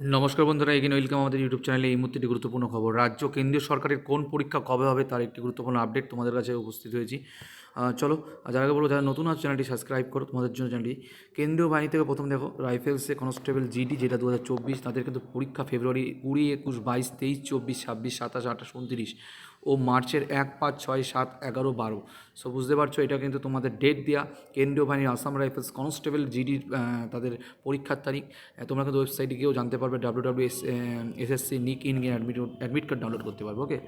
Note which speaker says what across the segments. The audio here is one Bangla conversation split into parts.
Speaker 1: নমস্কার বন্ধুরা এগিয়ে ওয়েলকাম আমাদের ইউটিউব চ্যানেলে। এই মুহূর্তে গুরুত্বপূর্ণ খবর। রাজ্য কেন্দ্রীয় সরকারের কোন পরীক্ষা কবে হবে তার একটি গুরুত্বপূর্ণ আপডেট তোমাদের কাছে উপস্থিত হয়েছি। চলো, আর যারা বলব, যারা নতুন আছে চ্যানেলটি সাবস্ক্রাইব করো তোমাদের জন্য চ্যানেলটি কেন্দ্রীয় বাহিনী থেকে প্রথম দেখো রাইফেলসে কনস্টেবল জিডি যেটা দু হাজার চব্বিশ, তাদের কিন্তু পরীক্ষা ফেব্রুয়ারি কুড়ি, একুশ, বাইশ, তেইশ, চব্বিশ, ছাব্বিশ, সাতাশ, আঠাশ, উনত্রিশ ও মার্চের এক, পাঁচ, ছয়, সাত, এগারো, বারো। সো বুঝতে পারছ, এটা কিন্তু তোমাদের ডেট দেওয়া কেন্দ্রীয় বাহিনীর আসাম রাইফেলস কনস্টেবল জিডির তাদের পরীক্ষার তারিখ। তোমরা কিন্তু ওয়েবসাইটে গিয়েও জানতে পারবে W W S SSC nic in admit admit card download করতে পারবে okay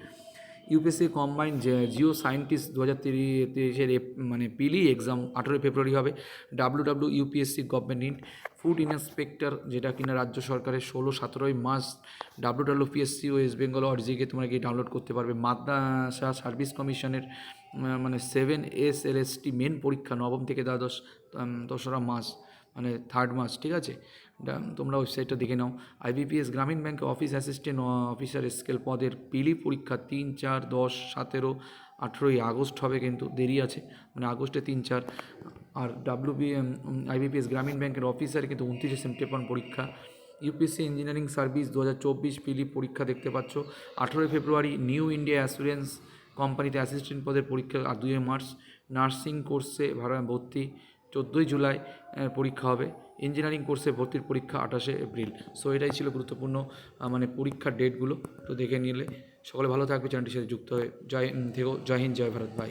Speaker 1: UPSC combine geo scientist দু হাজার তিরিশের মানে পিলি এক্সাম আঠেরোই ফেব্রুয়ারি হবে। W W UPSC government in food inspector, যেটা কিনা রাজ্য সরকারের ষোলো, সতেরোই March. W W PSC west Bengal অরিজিকে তোমরা গিয়ে ডাউনলোড করতে পারবে। মাদ্রাসা সার্ভিস কমিশনের মানে seven S L S T main পরীক্ষা নবম থেকে দ্বাদশ দোসরা মাস। মানে থার্ড মাস, ঠিক আছে? তোমরা ওয়েবসাইটটা দেখে নাও। আইবিপিএস গ্রামীণ ব্যাংকে অফিস অ্যাসিস্ট্যান্ট অফিসার স্কেল পদের পিলি পরীক্ষা তিন চার দশ সতেরো আঠেরোই আগস্ট হবে কিন্তু, দেরি আছে। মানে আগস্টে তিন চার। আর ডাব্লিউবি আইবিপিএস গ্রামীণ ব্যাংকের অফিসার কিন্তু উনত্রিশে সেপ্টেম্বর পরীক্ষা। ইউপিএসসি ইঞ্জিনিয়ারিং সার্ভিস দু হাজার চব্বিশ পিলি পরীক্ষা দেখতে পাচ্ছ। আঠেরোই ফেব্রুয়ারি নিউ ইন্ডিয়া অ্যাসুরেন্স কোম্পানিতে অ্যাসিস্ট্যান্ট পদের পরীক্ষা, আর দুই মার্চ নার্সিং কোর্সে ভাড়া ভর্তি। চোদ্দোই জুলাই পরীক্ষা হবে। ইঞ্জিনিয়ারিং কোর্সে ভর্তির পরীক্ষা আঠাশে এপ্রিল। সো এটাই ছিল গুরুত্বপূর্ণ মানে পরীক্ষার ডেটগুলো তো দেখে নিলে। সকলে ভালো থাকবে চ্যানেলটির সাথে যুক্ত হয়ে। জয় থেকে। জয় হিন্দ, জয় ভারত বাই